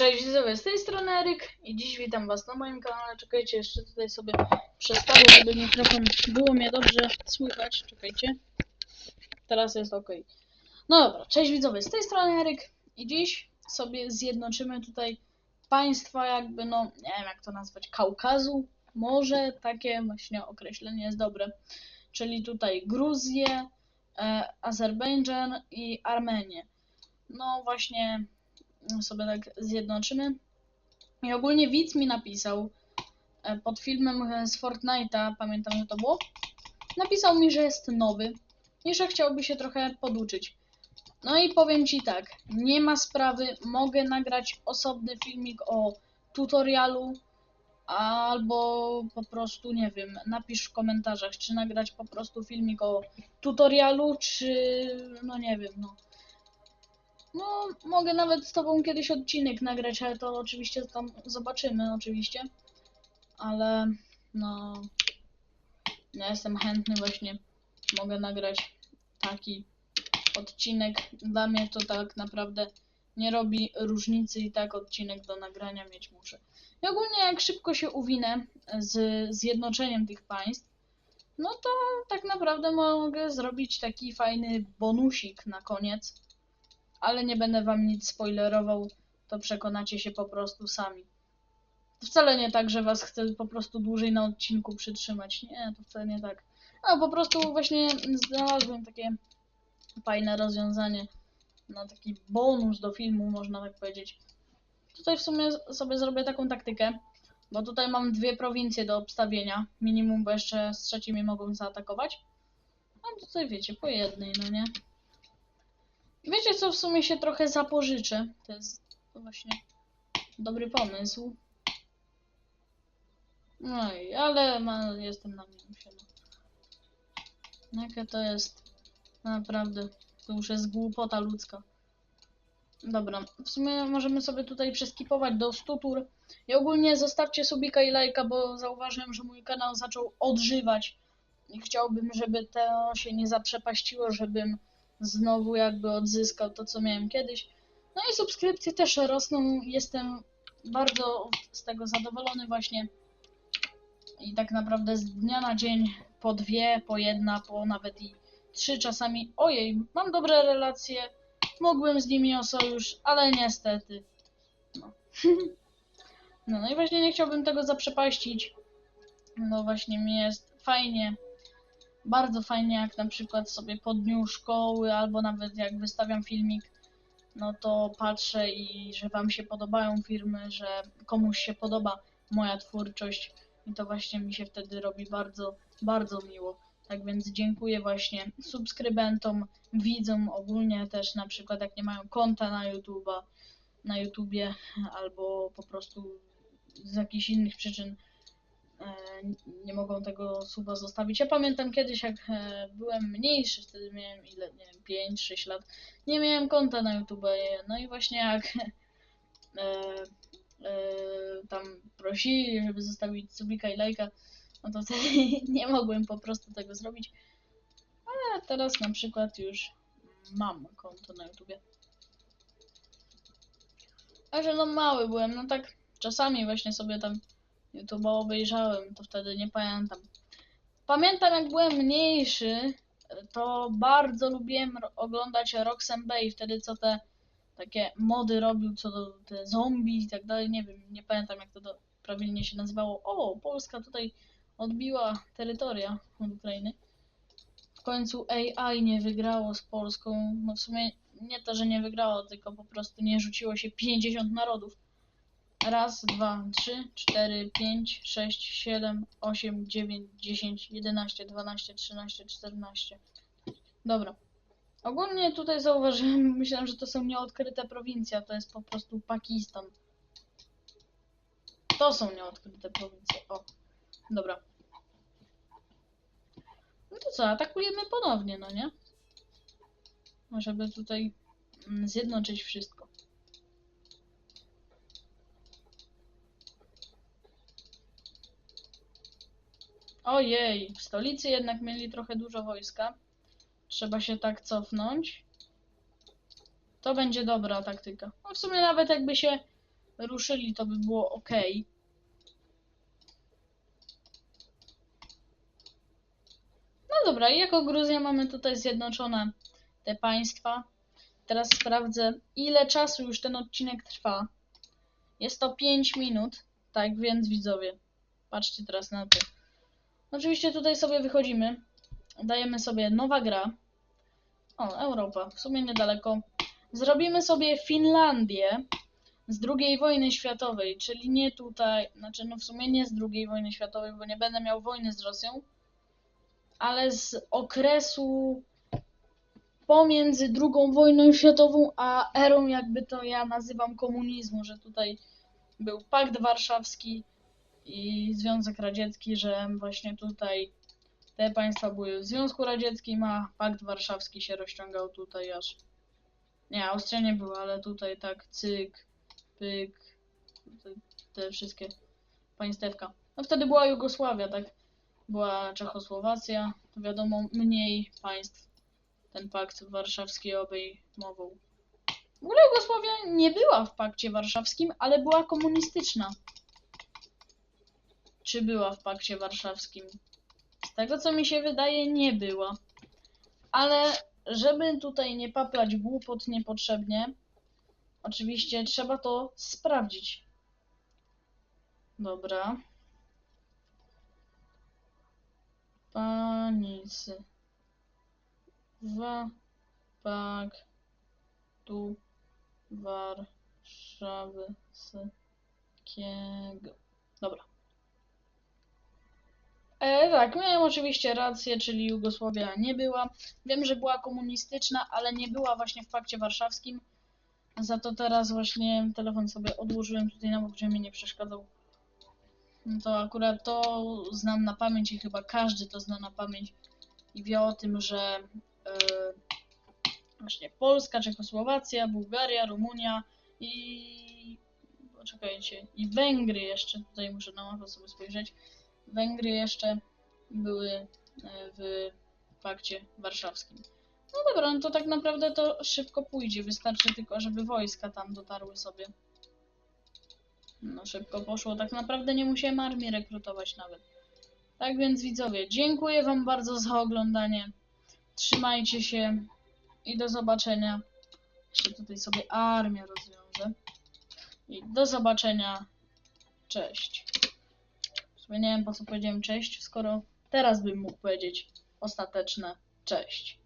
Cześć widzowie, z tej strony Eryk i dziś witam was na moim kanale. Czekajcie, jeszcze tutaj sobie przestawię, żeby mikrofon było mnie dobrze słychać. Czekajcie. Teraz jest ok. No dobra, cześć widzowie, z tej strony Eryk i dziś sobie zjednoczymy tutaj państwa jakby, no nie wiem jak to nazwać, Kaukazu. Może takie właśnie określenie jest dobre. Czyli tutaj Gruzję, e, Azerbejdżan i Armenię. No właśnie sobie tak zjednoczymy. I ogólnie widz mi napisał e, pod filmem e, z Fortnite'a, pamiętam, że to było. Napisał mi, że jest nowy i że chciałby się trochę poduczyć. No i powiem ci tak, nie ma sprawy, mogę nagrać osobny filmik o tutorialu, albo po prostu, nie wiem, napisz w komentarzach, czy nagrać po prostu filmik o tutorialu, czy no nie wiem, no. No, mogę nawet z tobą kiedyś odcinek nagrać, ale to oczywiście tam zobaczymy, oczywiście. Ale, no, ja jestem chętny właśnie, mogę nagrać taki odcinek. Dla mnie to tak naprawdę nie robi różnicy i tak odcinek do nagrania mieć muszę. I ogólnie jak szybko się uwinę z zjednoczeniem tych państw, no to tak naprawdę mogę zrobić taki fajny bonusik na koniec ale nie będę wam nic spoilerował, to przekonacie się po prostu sami. To wcale nie tak, że was chcę po prostu dłużej na odcinku przytrzymać. Nie, to wcale nie tak. No po prostu właśnie znalazłem takie fajne rozwiązanie na taki bonus do filmu, można tak powiedzieć. Tutaj w sumie sobie zrobię taką taktykę, bo tutaj mam dwie prowincje do obstawienia, minimum, bo jeszcze z trzecimi mogą zaatakować. A tutaj wiecie, po jednej, no nie? Wiecie co, w sumie się trochę zapożyczę. To jest właśnie dobry pomysł. No i, ale ma, jestem na minusie. No. Jakie to jest naprawdę, to już jest głupota ludzka. Dobra, w sumie możemy sobie tutaj przeskipować do 100 tur. I ogólnie zostawcie subika i lajka, bo zauważyłem, że mój kanał zaczął odżywać. I chciałbym, żeby to się nie zaprzepaściło, żebym znowu jakby odzyskał to, co miałem kiedyś. No i subskrypcje też rosną. Jestem bardzo z tego zadowolony właśnie. I tak naprawdę z dnia na dzień po dwie, po jedna, po nawet i trzy czasami. Ojej, mam dobre relacje. Mógłbym z nimi o sojusz, ale niestety. No. no, no i właśnie nie chciałbym tego zaprzepaścić. No właśnie mi jest fajnie bardzo fajnie, jak na przykład sobie po dniu szkoły, albo nawet jak wystawiam filmik, no to patrzę i że Wam się podobają filmy, że komuś się podoba moja twórczość i to właśnie mi się wtedy robi bardzo, bardzo miło. Tak więc dziękuję właśnie subskrybentom, widzom ogólnie też na przykład jak nie mają konta na YouTube'a, na YouTubie albo po prostu z jakichś innych przyczyn nie mogą tego suba zostawić. Ja pamiętam kiedyś, jak e, byłem mniejszy, wtedy miałem ile, nie wiem, 5-6 lat, nie miałem konta na YouTube. No i właśnie jak e, e, tam prosili, żeby zostawić subika i lajka, no to wtedy nie mogłem po prostu tego zrobić. Ale teraz na przykład już mam konto na YouTube. Ale no mały byłem, no tak czasami właśnie sobie tam YouTube obejrzałem, to wtedy nie pamiętam. Pamiętam jak byłem mniejszy, to bardzo lubiłem oglądać Roxanne wtedy co te takie mody robił, co do te zombie i tak dalej, nie wiem, nie pamiętam jak to do, prawilnie się nazywało. O, Polska tutaj odbiła terytoria od Ukrainy. W końcu AI nie wygrało z Polską, no w sumie nie to, że nie wygrało, tylko po prostu nie rzuciło się 50 narodów. Raz, dwa, trzy, cztery, pięć, sześć, siedem, osiem, dziewięć, dziesięć, jedenaście, dwanaście, trzynaście, czternaście. Dobra. Ogólnie tutaj zauważyłem, myślałem, że to są nieodkryte prowincje, a to jest po prostu Pakistan. To są nieodkryte prowincje. O, dobra. No to co, atakujemy ponownie, no nie? Żeby tutaj mm, zjednoczyć wszystko. Ojej, w stolicy jednak mieli trochę dużo wojska. Trzeba się tak cofnąć. To będzie dobra taktyka. No w sumie nawet jakby się ruszyli, to by było ok. No dobra, i jako Gruzja mamy tutaj zjednoczone te państwa. Teraz sprawdzę, ile czasu już ten odcinek trwa. Jest to 5 minut, tak więc widzowie, patrzcie teraz na to. Oczywiście tutaj sobie wychodzimy, dajemy sobie nowa gra. O, Europa, w sumie niedaleko. Zrobimy sobie Finlandię z II wojny światowej, czyli nie tutaj, znaczy no w sumie nie z II wojny światowej, bo nie będę miał wojny z Rosją, ale z okresu pomiędzy II wojną światową a erą, jakby to ja nazywam komunizmu, że tutaj był Pakt Warszawski i Związek Radziecki, że właśnie tutaj te państwa były w Związku Radzieckim, a Pakt Warszawski się rozciągał tutaj aż. Nie, Austria nie była, ale tutaj tak cyk, pyk, te, te wszystkie państewka. No wtedy była Jugosławia, tak? Była Czechosłowacja, to wiadomo, mniej państw ten pakt warszawski obejmował. W ogóle Jugosławia nie była w pakcie warszawskim, ale była komunistyczna. Czy była w pakcie warszawskim? Z tego co mi się wydaje, nie była. Ale żeby tutaj nie paplać głupot niepotrzebnie, oczywiście trzeba to sprawdzić. Dobra. Panicy. W pak tu Warszawy Skiego. Dobra. E, tak, miałem oczywiście rację, czyli Jugosławia nie była. Wiem, że była komunistyczna, ale nie była właśnie w pakcie warszawskim. Za to teraz właśnie telefon sobie odłożyłem tutaj na bok, żeby mi nie przeszkadzał. No to akurat to znam na pamięć i chyba każdy to zna na pamięć i wie o tym, że e, właśnie Polska, Czechosłowacja, Bułgaria, Rumunia i poczekajcie, i Węgry jeszcze, tutaj muszę na mapę sobie spojrzeć, Węgry jeszcze były e, w pakcie warszawskim. No dobra, no to tak naprawdę to szybko pójdzie, wystarczy tylko, żeby wojska tam dotarły sobie. No szybko poszło, tak naprawdę nie musiałem armii rekrutować nawet. Tak więc widzowie, dziękuję wam bardzo za oglądanie. Trzymajcie się i do zobaczenia. Jeszcze tutaj sobie armię rozwiążę. I do zobaczenia. Cześć. Nie wiem po co powiedziałem cześć, skoro teraz bym mógł powiedzieć ostateczne cześć.